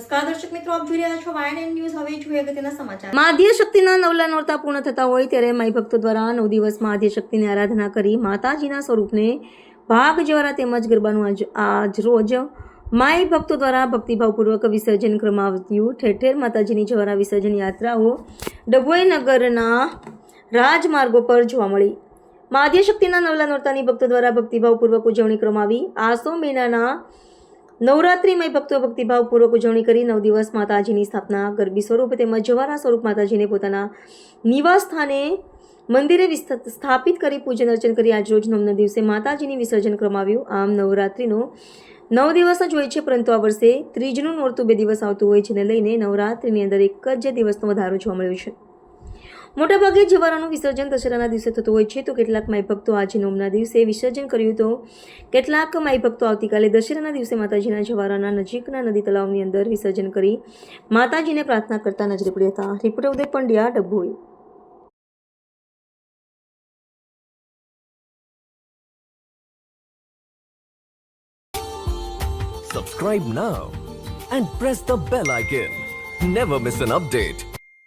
દ્વારા નવ દ્વારા ભક્તિભાવપૂર્વક વિસર્જન કરવામાં આવ્યું. ઠેર ઠેર માતાજીની જવારા વિસર્જન યાત્રાઓ ડભોઈ નગરના રાજમાર્ગો પર જોવા મળી. માધ્ય શક્તિના નવલા નોરતાની ભક્તો દ્વારા ભક્તિભાવપૂર્વક ઉજવણી કરવામાં આવી. આસો મહિનાના નવરાત્રિમય ભક્તો ભક્તિભાવપૂર્વક ઉજવણી કરી નવ દિવસ માતાજીની સ્થાપના ગરબી સ્વરૂપ તેમજ જવારા સ્વરૂપ માતાજીને પોતાના નિવાસ સ્થાને મંદિરે સ્થાપિત કરી પૂજન અર્ચન કરી આજરોજ નવના દિવસે માતાજીની વિસર્જન કરવામાં આવ્યું આમ નવરાત્રિનો નવ દિવસ જ હોય છે, પરંતુ આ વર્ષે ત્રીજનું નોરતું બે દિવસ આવતું હોય જેને લઈને નવરાત્રિની અંદર એક જ દિવસનો વધારો જોવા મળ્યો છે. મોટાભાગે જવારાનું વિસર્જન દશેરાના દિવસે થતું હોય છે તો કેટલાક માઈ ભક્તો આજે નોમના દિવસે વિસર્જન કર્યું તો કેટલાક માઈ ભક્તો આવતીકાલે દશેરાના દિવસે માતાજીના જવારાના નજીકના નદી તળાવની અંદર વિસર્જન કરી માતાજીને પ્રાર્થના કરતા નજરે પડ્યા હતા reporter Uday Pandya, Dabhoi Subscribe now and press the bell icon. Never miss an update.